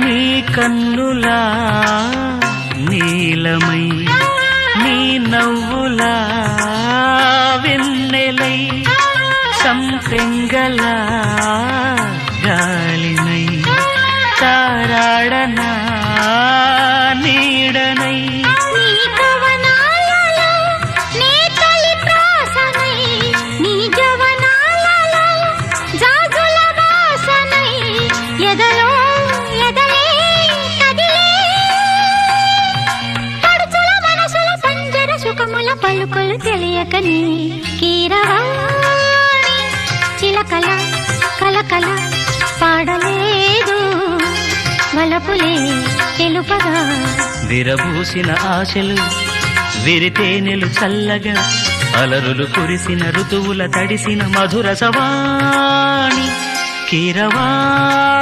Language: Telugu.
నీ కన్నులా నీలమై నీ నవ్వులా వెన్నెలై సంపెంగలా గాలినై తారాడనా నీడనై. నీ పలుకులు తెలియకని కీరవాణి చిలకల కలకల పాడలేదు. వలపులే తెలుపగా. విరబూసిన ఆశలు విరితేనెలు చల్లగా. అలరులు కురిసిన ఋతువుల తడిసిన మధుర సవాణి. కీరవాణి.